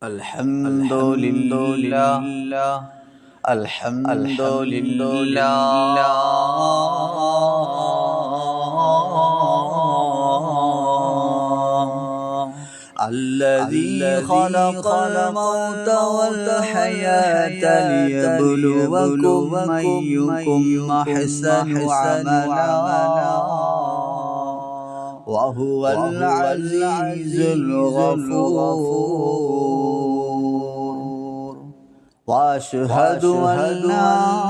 الحمد لله الحمد لله الذي خلق الموت والحياة ليبلوكم أيكم أحسن عملا. وهو العزيز الغفور. وأشهد أن لا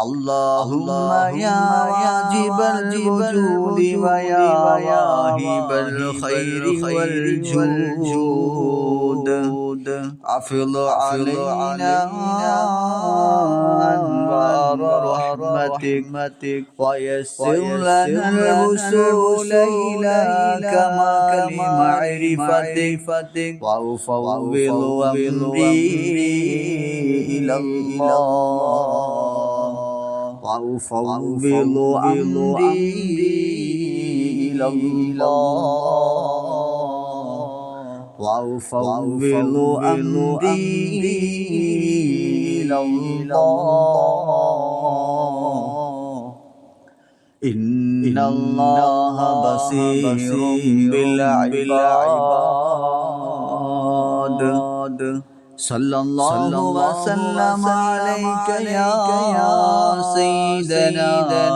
اللهم يا واجب الوجود ويا واهب الخير والجود. افض علينا انوار رحمتك ويسر لنا الوصول إليك كمال معرفتك وأفوض امري إلى الله. وأفوض أمري إلى الله وأفوض أمري إلى الله إن الله بصير بالعباد صلى الله وسلم عليك يا سيدنا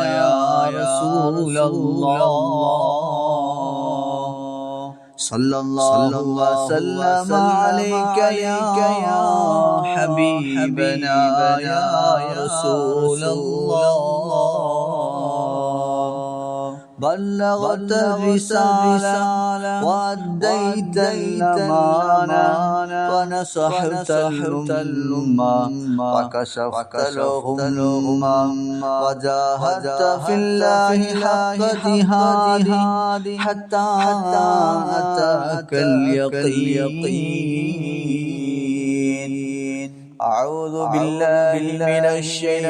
يا رسول الله. صلى الله وسلم عليك يا حبيبنا يا رسول الله. بلغت الرسالة وأديت الأمانة ونصحت الأمة وكشفت الغمة وجاهدت في الله حق جهاده حتى أتاك اليقين. أعوذ بالله من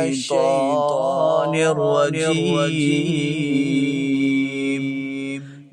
الشيطان الرجيم.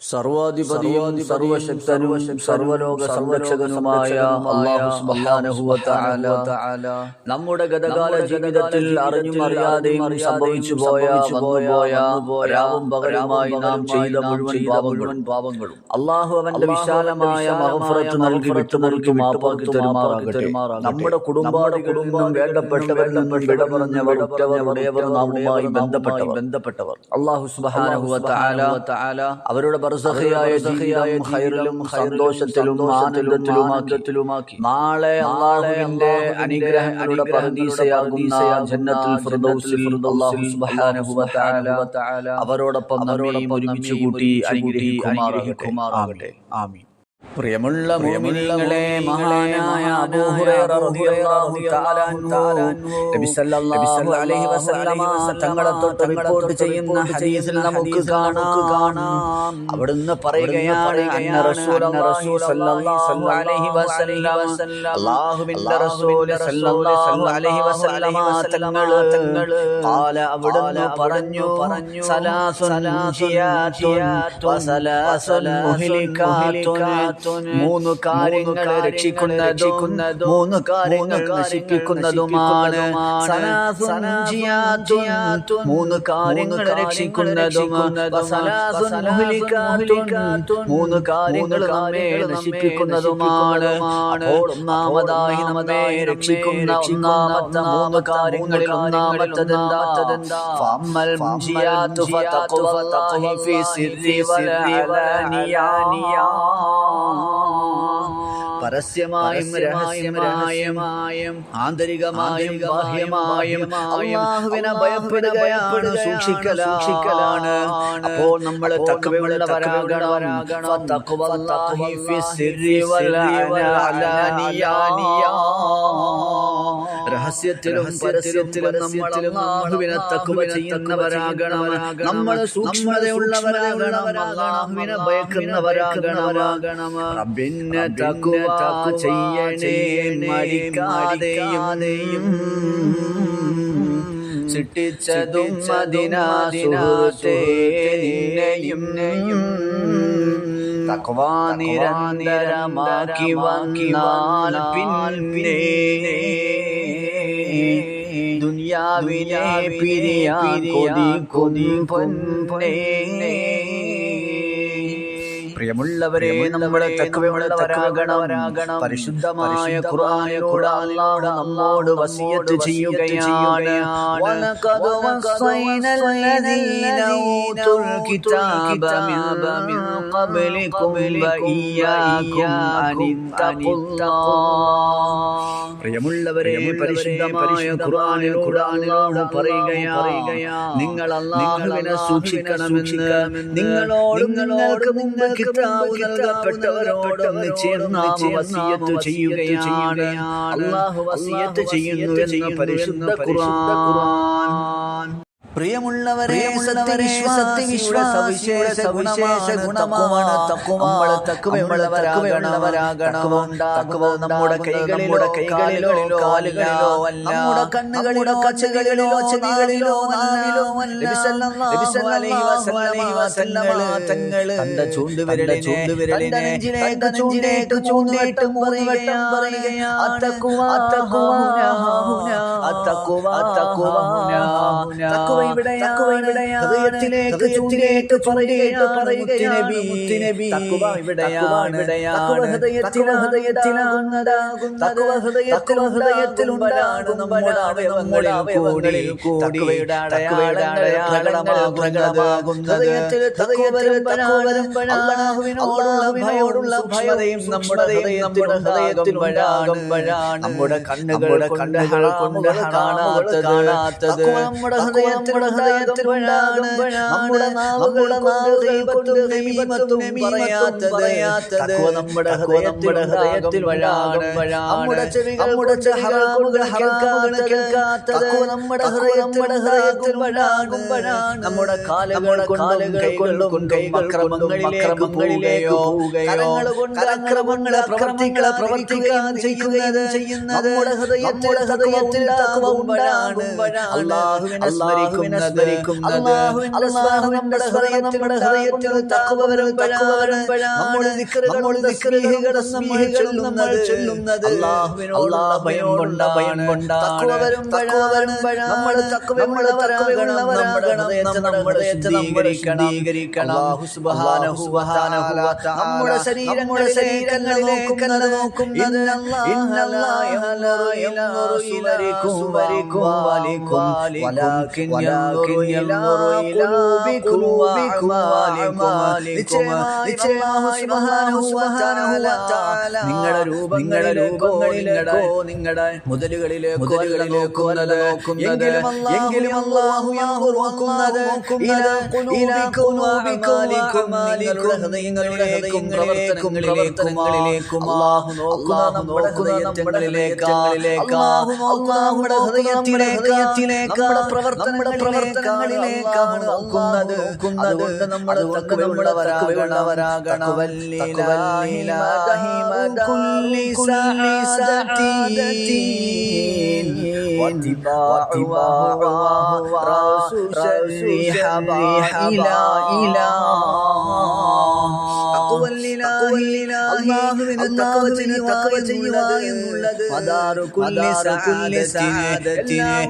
സർവാധിപതിയും സർവശക്തനും സർവലോക സംരക്ഷകനുമായ നമ്മുടെ ഗതകാല ജീവിതത്തിൽ അറിഞ്ഞും അറിയാതെയും സംഭവിച്ചു പോയ പോയ രാവും പകരമായി നാം ചെയ്ത മുഴുവൻ പാപങ്ങളും അള്ളാഹു അവന്റെ വിശാലമായ മഹഫറത്ത് നൽകി വിട്ടു നൽകി മാപ്പാക്കി തരുമാറാകട്ടെ. നമ്മുടെ കുടുംബാട് കുടുംബം വേണ്ടപ്പെട്ടവരിൽ നിന്നും വിട പറഞ്ഞവർ ഉറ്റവർ നാമുമായി ബന്ധപ്പെട്ടവർ ബന്ധപ്പെട്ടവർ അള്ളാഹു സുബ്ഹാനഹു വ തആല അവരുടെ ബർസഖിയായ ജീവിതം ഖൈറിലും സന്തോഷത്തിലും ആനന്ദത്തിലുമാക്കി. നാളെ അള്ളാഹുവിന്റെ അനുഗ്രഹങ്ങളുടെ പരദീസയാകുന്ന ജന്നത്തുൽ ഫിർദൗസിൽ അല്ലാഹു സുബ്ഹാനഹു വ തആല അവരോടൊപ്പം അവരോടൊപ്പം ഒരുമിച്ച് കൂട്ടി അനുഗ്രഹിക്കുമാറാകട്ടെ. ആമീൻ. പ്രിയമുള്ള മുഅ്മിനീങ്ങളെ മഹാനായ അബൂ ഹുറൈറ റളിയല്ലാഹു തആല നബി സല്ലല്ലാഹു അലൈഹി വസല്ലമ തങ്ങളെ തൊട്ട് റിപ്പോർട്ട് ചെയ്യുന്ന ഹദീസിൽ നമുക്ക് കാണാം. അവിടുന്ന് പറയുകയാണ് അന്ന റസൂലുള്ളാഹി സല്ലല്ലാഹു അലൈഹി വസല്ലം. അല്ലാഹുവിന്റെ റസൂൽ സല്ലല്ലാഹു അലൈഹി വസല്ലമ തങ്ങൾ ഖാല അവിടുന്ന് പറഞ്ഞു സലാസുൻ വസലാസുൻ മുഹ്ലികാത്തുൻ മൂന്ന് രക്ഷിക്കുന്നതും മൂന്ന് കാര്യങ്ങൾ നശിപ്പിക്കുന്നതുമാണ്. മൂന്ന് കാര്യങ്ങൾ രക്ഷിക്കുന്നതും മൂന്ന് കാര്യങ്ങൾ നമ്മെ നശിപ്പിക്കുന്നതുമാണ്. ഒന്നാമതായി നമ്മെ രക്ഷിക്കുന്ന ഒന്നാമത്തെ മൂന്ന് കാര്യങ്ങളിൽ സിർരി വലഅലാനിയാ പരസ്യമായും രഹസ്യമായും ആന്തരികമായും ബാഹ്യമായും അള്ളാഹുവിനെ ഭയപ്പെടുകയാണ് സൂക്ഷിക്കല സൂക്ഷിക്കലാണ്. അപ്പോൾ നമ്മൾ തക്കവയുള്ളവരാകണം തക്കുവ ഫി സിർരി വലഅലാനിയാ രഹസ്യത്തിലും പരസ്യത്തിലും നമ്മൾ അള്ളാഹുവിനെ തക്കുവ ചെയ്യുന്നവരാകണം. നമ്മൾ സൂക്ഷ്മതയുള്ളവരാകണം. അള്ളാഹുവിനെ ഭയക്കുന്നവരാകണം. റബ്ബിനെ തക്കുവ ചെയ്യണേ മടിക്കാതെയും സൃഷ്ടിച്ചതും അതിനാസുഹൃത്തേ നിന്നെയും തക്വ നിരന്തരമാക്കി വന്നാൽ പിന്നെ ദുനിയാവിനെ പിരിയാൻ കൊതി കൊതി പൊന്നേ പ്രിയമുള്ളവരെ നമ്മളെ തക്കവയുള്ളവരാകണം. പരിശുദ്ധമായ കുറായ അല്ലാഹു നമ്മോട് വസിയത്ത് ചെയ്യുകയാണ്. വലഖദ് വസൈനൽ ലദീന ഊതുൽ കിതാബ മിൻ ഖബ്ലികും വഇയ്യാകും അനിത്തഖുല്ലാഹ് പ്രിയമുള്ളവരെ പരിശുദ്ധമായ ഖുർആനിൽ ഖുർആനിനോട് പറയുകയാണ്. നിങ്ങൾ അല്ലാഹുവിനെ സൂക്ഷിക്കണമെന്ന്. നിങ്ങളോട് നിങ്ങൾക്ക് മുമ്പ് കിതാബ് നൽകപ്പെട്ടവരോടൊന്ന് ചേർന്ന് വസിയത്ത് ചെയ്യുകയാണ്. അല്ലാഹു വസിയത്ത് ചെയ്യുന്നു എന്ന് പരിശുദ്ധ ഖുർആൻ. പ്രിയമുള്ളവരെ സത്യവിശ്വാസ വിശേഷ വിശേഷ ഗുണമാണ് തക്കുവാണ് തക്കുവയുള്ളവരാകണം തക്കുവ നമ്മുടെ കൈകളിലോ കൈകളിലോ കാലുകളിലോ നമ്മുടെ കണ്ണുകളിലോ കച്ചകളിലോ ചെവികളിലോ നാവിലോ തങ്ങൾ തന്റെ ചൂണ്ടുവിരലെ ചൂണ്ടുവിരലിനെ നെഞ്ചിലേക്ക് ചൂണ്ടിയിട്ട് ചൂണ്ടിയിട്ട് മുറിവട്ടം പറയുകയാണ്. അത്തക്കുവ അത്തക്കുവ അത്തക്കുവ അത്തക്കുവ തക്കുവ ഹൃദയത്തിലേക്ക് ചൂണ്ടിയിട്ട് പറയുകയാണ്. പറയുകയാണ് തക്കുവ ഇവിടെയാണ്. ഹൃദയത്തിലെ ഹൃദയത്തിലാകുന്നതാകുന്നത് ഹൃദയത്തിൽ ഹൃദയത്തിലുണ്ടാകും നമ്മുടെ അവയവങ്ങളിൽ കൂടി. പ്രകടമാകുന്നത്. അള്ളാഹുവിനോടുള്ള ഭയോടുള്ള ഭയതയും നമ്മുടെ നമ്മുടെ ഹൃദയത്തിലുണ്ടാകുമ്പോഴാണ് നമ്മുടെ കണ്ണുകളുടെ കണ്ണുകൾ കൊണ്ട് കാണാത്തത്. കാണാത്തത്. നമ്മുടെ ഹൃദയത്തിൽ നമ്മുടെ പറയാത്തത്. നമ്മുടെ നമ്മുടെ ഹൃദയത്തിൽ നമ്മുടെ ചെവികൾ നമ്മുടെ കേൾക്കാത്തത്. നമ്മുടെ ഹൃദയത്തിൽ ഹൃദയത്തിൽ നമ്മുടെ കാലുകൾ കാലുകൾ കൊണ്ടും കൈകൾ അക്രമങ്ങളിലേക്ക് പോവുകയോ കരങ്ങൾ കൊണ്ട് അക്രമങ്ങളെ പ്രവർത്തികളെ പ്രവർത്തിക്കാൻ ചെയ്യുന്നത് ചെയ്യുന്നത് നമ്മുടെ ഹൃദയത്തിൽ ഹൃദയത്തിൽ ഉണ്ടാകുമ്പോഴാണ്. അള്ളാഹുവിനെ സ്മരിക്കുന്നത് നമ്മുടെ ഹൃദയത്തിൽ തക്കുവ ചൊല്ലുന്നത് ഭയം കൊണ്ട ഭയം കൊണ്ട നമ്മൾ നമ്മുടെ ശരീരങ്ങളെ നോക്കുന്നത് വലിക്കും യൻദുറു ينظر إلى قلوبكم നിങ്ങളുടെ രൂപങ്ങളിലേക്കോ നിങ്ങളുടെ മുതലുകളിലേക്കോ മുതലുകളിലേക്കോ നോക്കുന്നത്. എങ്കിലും അല്ലാഹു നോക്കുന്നത്. നിങ്ങളുടെ ഹൃദയങ്ങളിലേക്കും പ്രവർത്തനങ്ങളിലേക്കും അല്ലാഹു നോക്കുന്ന നമ്മുടെ ഹൃദയങ്ങളിലേക്ക് അല്ലാഹു നമ്മുടെ ഹൃദയത്തിലേക്ക് നമ്മുടെ പ്രവർത്തനങ്ങളിലേക്കാണ് നോക്കുന്നത്. അതുകൊണ്ട് നമ്മൾ ഇലാ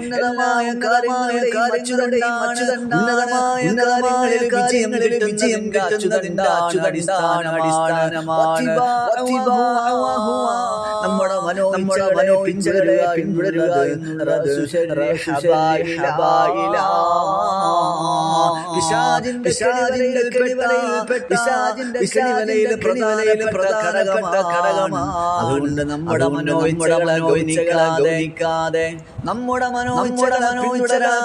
ഉന്നതമായ കാര്യങ്ങളിൽ വിജയങ്ങളിൽ വിജയം കാച്ചുതന്റെ അടിസ്ഥാനമാണ്. അടിസ്ഥാനമാണ്. പിന്തുടരുക പിന്തുടരുക എന്നുള്ളത് ഘടകമാണ് അതുകൊണ്ട് നമ്മുടെ മനോവിച്ചകളെ ഗൗനിക്കാതെ നമ്മുടെ മനോവിച്ചകളെ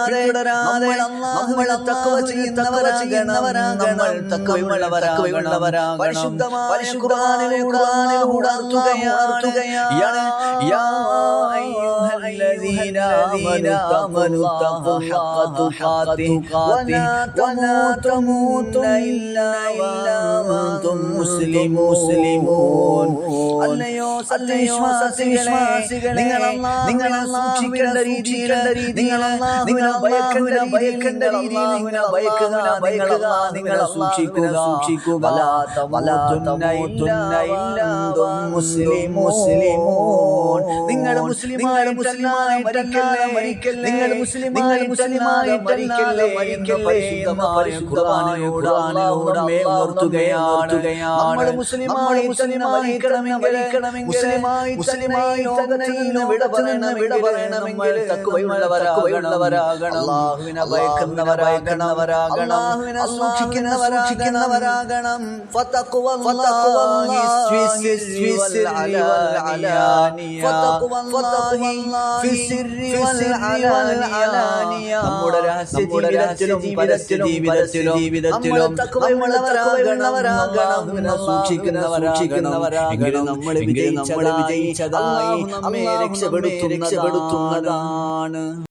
പിന്തുടരാതെ നമ്മൾ തക്കവ ചെയ്യുന്നവരാകണം നമ്മൾ തക്കവയുള്ളവരാകണം പരിശുദ്ധമായ ഉണർത്തുകയാണ്. യാ അയ്യുഹല്ലദീന ആമനു തഖുല്ലാഹ ഹഖ തുഖാതിഹി വലാ തമൂതുന്ന ഇല്ലാ വഅൻതും മുസ്ലിമൂൻ അല്ലയോ നിങ്ങൾ നിങ്ങൾ സൂക്ഷിക്കേണ്ട രീതിയിൽ നിങ്ങൾ നിങ്ങൾ ഭയക്കേണ്ട ഭയക്കേണ്ട രീതിയിൽ നിങ്ങൾ ഭയക്കുക ഭയക്കുക നിങ്ങൾ സൂക്ഷിക്കുക സൂക്ഷിക്കുക വലാ തമൂതുന്ന ഇല്ലാ മുസ്ലിം മുസ്ലിമൂൻ നിങ്ങൾ മുസ്ലിമായിട്ടല്ല മരിക്കല്ലേ? മരിക്കല്ലേ? നിങ്ങൾ മുസ്ലിമായി മുസ്ലിമായി മരിക്കല്ലേ? മരിക്കല്ലേ? നമ്മെ ഓർത്തുകയാണ് നമ്മൾ മുസ്ലിമായി മുസ്ലിമായിക്കണമെങ്കിൽ മുസ്ലിമായി വിട പറയണം വിട പറയണമെങ്കിൽ തക്കുവയുള്ളവരാകണം അള്ളാഹുവിനെ അള്ളാഹുവിനെ വൽഅലാനിയ നമ്മുടെ രഹസ്യ ജീവിതത്തിലും ജീവിതത്തിലും ജീവിതത്തിലും നമ്മൾ സൂക്ഷിക്കുന്നവരാകണം. നമ്മൾ വിജയിച്ചതായി നമ്മെ രക്ഷപ്പെടുത്തുന്നതാണ്.